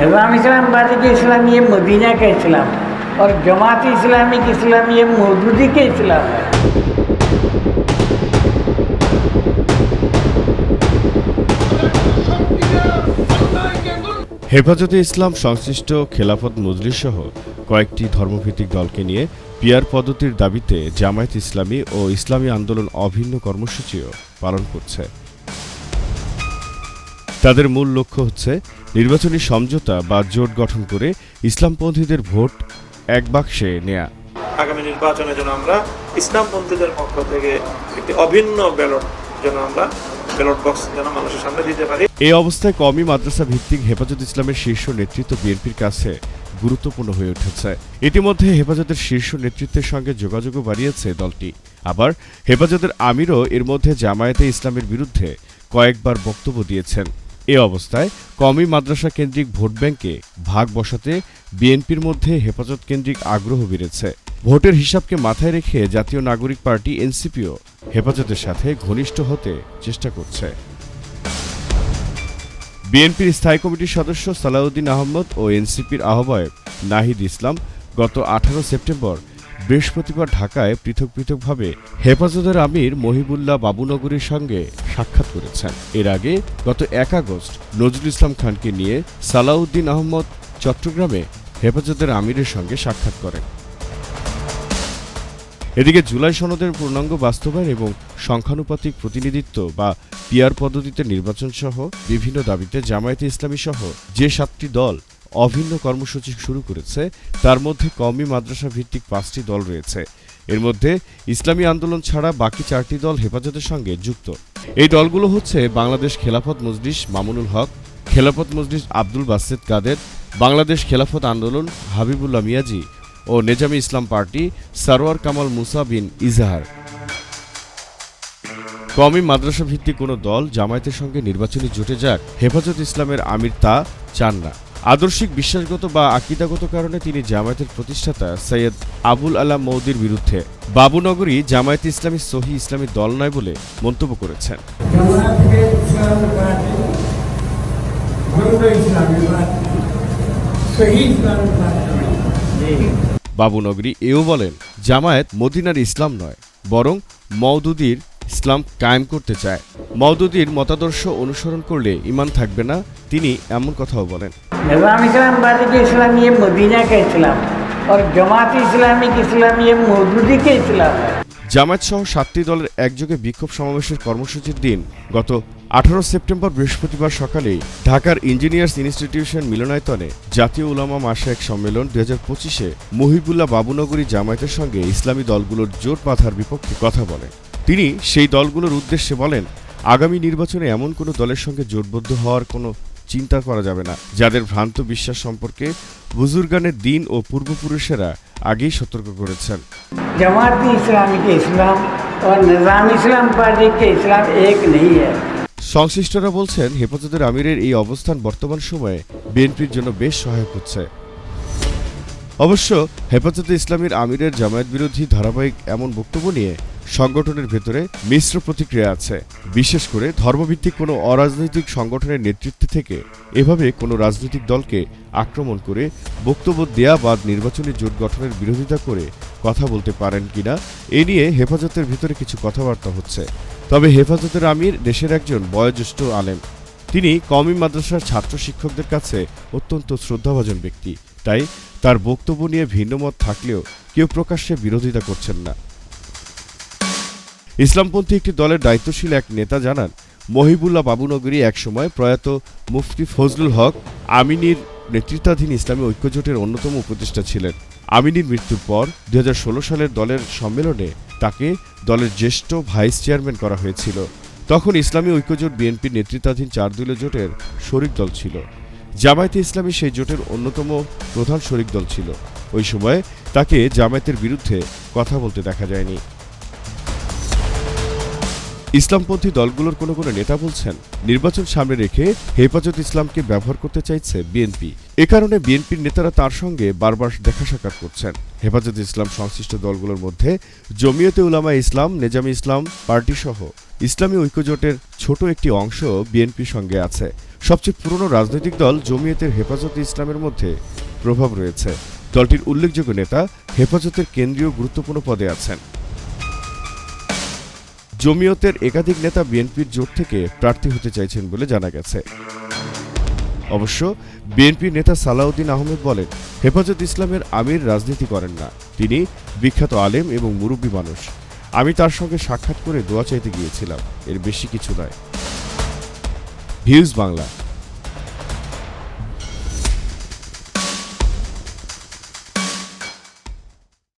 निज़ाम इस्लाम party के इस्लाम ये Medina का इस्लाम और जमात इस्लामी के इस्लाम ये मौदूदी के इस्लाम है হেফাজতে ইসলাম সংশ্লিষ্ট খেলাফত মজলিস সহ কয়েকটি ধর্মভিত্তিক দলকে নিয়ে পিয়ার পদ্ধতির দাবিতে জামায়াত ইসলামী ও ইসলামী আন্দোলন অভিন্ন কর্মসূচিও পালন করছে তাদের মূল লক্ষ্য হচ্ছে নির্বাচনী সমঝোতা বা জোট গঠন করে ইসলামপন্থীদের ভোট এক বাক্সে নেয়া। আগামী নির্বাচনের জন্য আমরা ইসলামপন্থীদের পক্ষ থেকে একটি অভিন্ন ব্যালট যেন আমরা ব্যালট বক্স যেন মানুষের সামনে দিতে পারি। এই অবস্থায় কওমি মাদ্রাসা ভিত্তিক হেফাজত ইসলামের শীর্ষ নেতৃত্ব বিএনপির কাছে গুরুত্বপূর্ণ হয়ে উঠেছে। ইতিমধ্যে হেফাজতের শীর্ষ নেতৃত্বের সঙ্গে যোগাযোগও বাড়িয়েছে দলটি। আবার হেফাজতের আমিরও এর মধ্যে জামায়াতে ইসলামের বিরুদ্ধে কয়েকবার বক্তব্য দিয়েছেন। এ অবস্থায় কওমি মাদ্রাসা কেন্দ্রিক ভোট ব্যাংকে ভাগ বসাতে বিএনপির মধ্যে হেফাজত কেন্দ্রিক আগ্রহ বেড়েছে। ভোটের হিসাবকে মাথায় রেখে জাতীয় নাগরিক পার্টি এনসিপিও হেফাজতের সাথে ঘনিষ্ঠ হতে চেষ্টা করছে। বিএনপির স্থায়ী কমিটির সদস্য সালাউদ্দিন আহমদ ও এনসিপির আহ্বায়ক নাহিদ ইসলাম গত আঠারো সেপ্টেম্বর বৃহস্পতিবার ঢাকায় পৃথক পৃথকভাবে হেফাজতের আমির মহিবুল্লাহ বাবুনগরীর সঙ্গে সাক্ষাৎ করেছেন। এর আগে গত এক আগস্ট নজরুল ইসলাম খানকে নিয়ে সালাউদ্দিন আহমদ চট্টগ্রামে হেফাজতের আমিরের সঙ্গে সাক্ষাৎ করেন। এদিকে জুলাই সনদের পূর্ণাঙ্গ বাস্তবায়ন এবং সংখ্যানুপাতিক প্রতিনিধিত্ব বা পিয়ার পদ্ধতিতে নির্বাচন সহ বিভিন্ন দাবিতে জামায়াতে ইসলামী সহ যে সাতটি দল অভিন্ন কর্মসূচি শুরু করেছে, তার মধ্যে কওমি মাদ্রাসা ভিত্তিক পাঁচটি দল রয়েছে। এর মধ্যে ইসলামী আন্দোলন ছাড়া বাকি চারটি দল হেফাজতের সঙ্গে যুক্ত। এই দলগুলো হচ্ছে বাংলাদেশ খেলাফত মজলিস মামুনুল হক, খেলাফত মজলিস আব্দুল বাসেদ কাদের, বাংলাদেশ খেলাফত আন্দোলন হাবিবুল্লাহ মিয়াজি ও নেজামি ইসলাম পার্টি সারোয়ার কামাল মুসা বিন ইজাহার। কওমি মাদ্রাসা ভিত্তিক কোনো দল জামায়াতের সঙ্গে নির্বাচনী জোটে যাক, হেফাজত ইসলামের আমির তা চান না। আদর্শিক, বিশ্বাসগত বা আকিদাগত কারণে তিনি জামায়াতের প্রতিষ্ঠাতা সৈয়দ আবুল আলা মৌদির বিরুদ্ধে বাবুনগরী জামায়াত ইসলামী সহি ইসলামী দল নয় বলে মন্তব্য করেছেন। বাবুনগরী এও বলেন, জামায়াত মদিনার ইসলাম নয়, বরং মওদুদির ইসলাম কায়েম করতে চায়। মওদুদির মতাদর্শ অনুসরণ করলে ইমান থাকবে না তিনি এমন কথাও বলেন। ইসলাম ইসলাম মদিনা আর জামাত ইসলামিক জামায়াত সহ সাতটি দলের একযোগে বিক্ষোভ সমাবেশের কর্মসূচির দিন গত আঠারো সেপ্টেম্বর বৃহস্পতিবার সকালে ঢাকার ইঞ্জিনিয়ার্স ইনস্টিটিউশন মিলনায়তনে জাতীয় উলামা মাসায়েক সম্মেলন দু হাজার পঁচিশে মহিবুল্লাহ বাবুনগরী জামায়াতের সঙ্গে ইসলামী দলগুলোর জোট বাঁধার বিপক্ষে কথা বলেন। তিনি সেই দলগুলোর উদ্দেশ্যে বলেন আগামী নির্বাচনে এমন কোনো দলের সঙ্গে জোটবদ্ধ হওয়ার কোনো চিন্তা করা যাবে না যাদের ভ্রান্ত বিশ্বাস সম্পর্কে বুজুর্গানের দিন ও পূর্বপুরুষেরা আগেই সতর্ক করেছেন जमात इस्लामी के इस्लाम और निज़ाम इस्लाम पार्टी के इस्लाम एक नहीं है সংশ্লিষ্টরা বলছেন হেফাজতের আমিরের এই অবস্থান বর্তমান সময়ে বিএনপির জন্য বেশ সহায়ক হচ্ছে অবশ্য হেফাজতে ইসলামীর আমিরের জামায়াত বিরোধী ধারাবাহিক এমন বক্তব্য নিয়ে সংগঠনের ভেতরে মিশ্র প্রতিক্রিয়া আছে। বিশেষ করে ধর্মভিত্তিক কোনো অরাজনৈতিক সংগঠনের নেতৃত্ব থেকে এভাবে কোনো রাজনৈতিক দলকে আক্রমণ করে বক্তব্য দেয়া বা নির্বাচনী জোট গঠনের বিরোধিতা করে কথা বলতে পারেন কিনা, এ নিয়ে হেফাজতের ভেতরে কিছু কথাবার্তা হচ্ছে। তবে হেফাজতের আমির দেশের একজন বয়োজ্যেষ্ঠ আলেম। তিনি কমি মাদ্রাসার ছাত্র শিক্ষকদের কাছে অত্যন্ত শ্রদ্ধাভাজন ব্যক্তি। তাই তার বক্তব্য নিয়ে ভিন্নমত থাকলেও কেউ প্রকাশ্যে বিরোধিতা করছেন না। ইসলামপন্থী একটি দলের দায়িত্বশীল এক নেতা জানান, মহিবুল্লাহ বাবুনগরী একসময় প্রয়াত মুফতি ফজলুল হক আমিনীর নেতৃত্বাধীন ইসলামী ঐক্যজোটের অন্যতম উপদেষ্টা ছিলেন। আমিনীর মৃত্যুর পর দু হাজার ষোলো সালের দলের সম্মেলনে তাকে দলের জ্যেষ্ঠ ভাইস চেয়ারম্যান করা হয়েছিল। তখন ইসলামী ঐক্যজোট বিএনপির নেতৃত্বাধীন চার দলীয় জোটের শরিক দল ছিল। জামায়াতে ইসলামী সেই জোটের অন্যতম প্রধান শরিক দল ছিল। ওই সময় তাকে জামায়াতের বিরুদ্ধে কথা বলতে দেখা যায়নি। ইসলামপন্থী দলগুলোর কোনো কোনো নেতা বলছেন, নির্বাচন সামনে রেখে হেফাজত ইসলামকে ব্যবহার করতে চাইছে বিএনপি। এ কারণে বিএনপির নেতারা তার সঙ্গে বারবার দেখা সাক্ষাৎ করছেন। হেফাজত ইসলাম সংশ্লিষ্ট দলগুলোর মধ্যে জমিয়তে উলামা ইসলাম, নেজামি ইসলাম পার্টি সহ ইসলামী ঐক্যজোটের ছোট একটি অংশ বিএনপির সঙ্গে আছে। সবচেয়ে পুরনো রাজনৈতিক দল জমিয়তের হেফাজতে ইসলামের মধ্যে প্রভাব রয়েছে। দলটির উল্লেখযোগ্য নেতা হেফাজতের কেন্দ্রীয় গুরুত্বপূর্ণ পদে আছেন। জমিয়তের একাধিক নেতা বিএনপির জোট থেকে প্রার্থী হতে চাইছেন বলে জানা গেছে। অবশ্য বিএনপি নেতা সালাউদ্দিন আহমেদ বলেন, হেফাজত ইসলামের আমির রাজনীতি করেন না। তিনি বিখ্যাত আলেম এবং মুরব্বী মানুষ। আমি তার সঙ্গে সাক্ষাৎ করে দোয়া চাইতে গিয়েছিলাম। এর বেশি কিছু নয়। ভিউজ বাংলা।